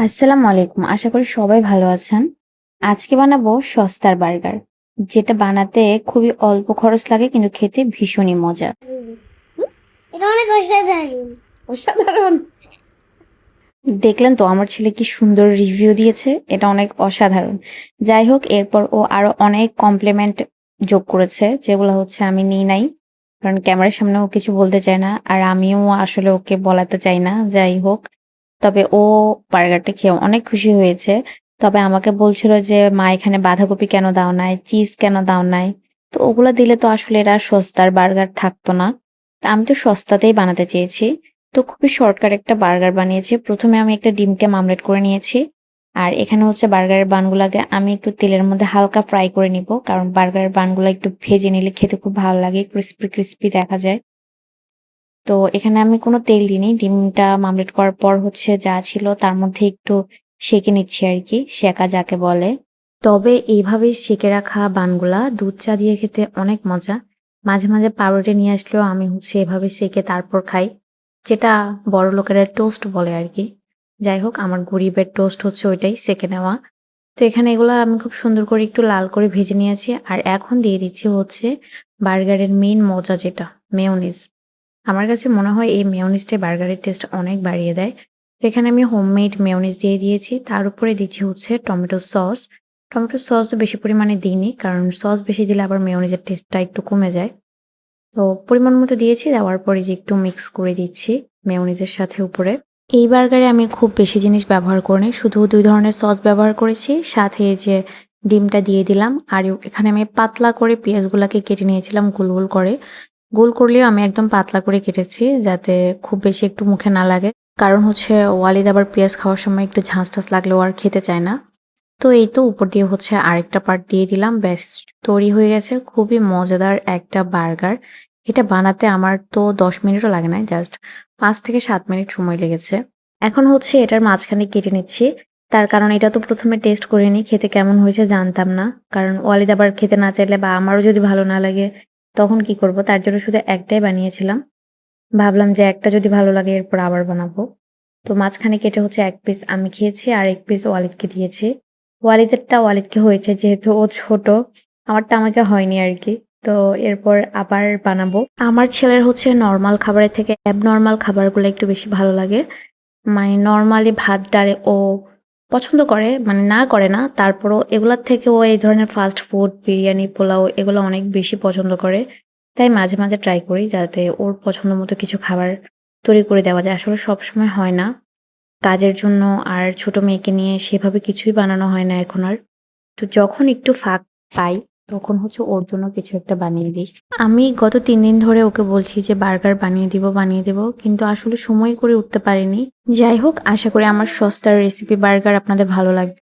আসসালামু আলাইকুম। আশা করি সবাই ভালো আছেন। আজকে বানাবো সস্তার বার্গার যেটা বানাতে খুবই অল্প খরচ লাগে কিন্তু খেতে ভীষণই মজা। এটা অনেক অসাধারণ। অসাধারণ। দেখলেন তো আমার ছেলে কি সুন্দর রিভিউ দিয়েছে এটা অনেক অসাধারণ। যাই হোক এরপর ও আরও অনেক কমপ্লিমেন্ট যোগ করেছে যেগুলো হচ্ছে আমি নিই নাই কারণ ক্যামেরার সামনে ও কিছু বলতে চায় না আর আমিও আসলে ওকে বলাতে চাই না যাই হোক। তবে ও বার্গারটা খেয়ে অনেক খুশি হয়েছে। তবে আমাকে বলছিল যে, মা, এখানে বাঁধাকপি কেন দাও নাই? চিজ কেন দাও নাই? তো ওগুলো দিলে তো আসলে এরা সস্তার বার্গার থাকতো না। তা আমি তো সস্তাতেই বানাতে চেয়েছি। তো খুবই শর্টকাট একটা বার্গার বানিয়েছি। প্রথমে আমি একটা ডিমকে মামলেট করে নিয়েছি। আর এখানে হচ্ছে বার্গারের বানগুলোকে আমি একটু তেলের মধ্যে হালকা ফ্রাই করে নিব। কারণ বার্গারের বানগুলো একটু ভেজে নিলে খেতে খুব ভালো লাগে। ক্রিস্পি ক্রিস্পি দেখা যায়। তো এখানে আমি কোনো তেল দিইনি। ডিমটা মামলেট করার পর হচ্ছে যা ছিল তার মধ্যে একটু সেঁকে নিচ্ছি আর কি, সেকা যাকে বলে। তবে এইভাবেই সেঁকে রাখা বানগুলা দুধ চা দিয়ে খেতে অনেক মজা। মাঝে মাঝে পাউরুটি নিয়ে আসলেও আমি হচ্ছে এভাবে সেঁকে তারপর খাই, যেটা বড় লোকেরা টোস্ট বলে আর কি। যাই হোক, আমার গরিবের টোস্ট হচ্ছে ওইটাই, সেঁকে নেওয়া। তো এখানে এগুলো আমি খুব সুন্দর করে একটু লাল করে ভেজে নিয়েছি। আর এখন দিয়ে দিচ্ছি হচ্ছে বার্গারের মেইন মজা যেটা মেয়োনিজ আমার কাছে মনে হয় এই মেয়োনিজটা বার্গারের টেস্ট অনেক বাড়িয়ে দেয়। এখানে আমি হোমমেড মেয়োনিজ দিয়ে দিয়েছি। তার উপরে দিচ্ছি হচ্ছে টমেটো সস টমেটো সস তো বেশি পরিমাণে দিইনি, কারণ সস বেশি দিলে আবার মেয়োনিজের টেস্টটা একটু কমে যায়। তো পরিমাণ মতো দিয়েছি, দেওয়ার পরে যে একটু মিক্স করে দিচ্ছি মেয়োনিজের সাথে উপরে। এই বার্গারে আমি খুব বেশি জিনিস ব্যবহার করিনি, শুধু দুই ধরনের সস ব্যবহার করেছি। সাথে যে ডিমটা দিয়ে দিলাম, আর এখানে আমি পাতলা করে পেঁয়াজগুলোকে কেটে নিয়েছিলাম, গোল গোল করে। গোল করলেও আমি একদম পাতলা করে কেটেছি যাতে খুব বেশি একটু মুখে না লাগে। কারণ হচ্ছে ওয়ালিদ আবার পেঁয়াজ খাওয়ার সময় একটু ঝাঁস টাস লাগলেও আর খেতে চায় না। তো এই তো উপর দিয়ে হচ্ছে আরেকটা পার্ট দিয়ে দিলাম, ব্যাস তৈরি হয়ে গেছে। খুবই মজাদার একটা বার্গার। এটা বানাতে আমার তো দশ মিনিটও লাগে না জাস্ট পাঁচ থেকে সাত মিনিট সময় লেগেছে। এখন হচ্ছে এটার মাঝখানে কেটে নিচ্ছি। তার কারণ এটা তো প্রথমে টেস্ট করিনি খেতে কেমন হয়েছে জানতাম না। কারণ ওয়ালিদ আবার খেতে না চাইলে বা আমারও যদি ভালো না লাগে তখন কি করব? তার জন্য শুধু একটাই বানিয়েছিলাম। ভাবলাম যে একটা যদি ভালো লাগে, এরপর আবার বানাবো। তো মাঝখানে কেটে হচ্ছে এক পিস আমি খেয়েছি আর এক পিস ওয়ালিদকে দিয়েছি। ওয়ালিদেরটা ওয়ালিদকে হয়েছে যেহেতু ও ছোট, আমারটা আমাকে হয়নি আর কি। তো এরপর আবার বানাবো। আমার ছেলের হচ্ছে নর্মাল খাবারের থেকে অ্যাবনর্মাল খাবারগুলো একটু বেশি ভালো লাগে। মানে নর্মালি ভাত, ডালে ও পছন্দ করে মানে না করে না, তারপরও এগুলার থেকে ও এই ধরনের ফাস্ট ফুড বিরিয়ানি, পোলাও এগুলো অনেক বেশি পছন্দ করে। তাই মাঝে মাঝে ট্রাই করি যাতে ওর পছন্দ মতো কিছু খাবার তৈরি করে দেওয়া যায়। আসলে সব সময় হয় না। কাজের জন্য আর ছোট মেয়েকে নিয়ে সেভাবে কিছুই বানানো হয় না এখন আর। তো যখন একটু ফাঁক পাই তখন হচ্ছে ওর জন্য কিছু একটা বানিয়ে দিই। আমি গত তিন দিন ধরে ওকে বলছি যে বার্গার বানিয়ে দিব, বানিয়ে দেবো, কিন্তু আসলে সময় করে উঠতে পারিনি। যাই হোক, আশা করি আমার সস্তার রেসিপি বার্গার আপনাদের ভালো লাগবে।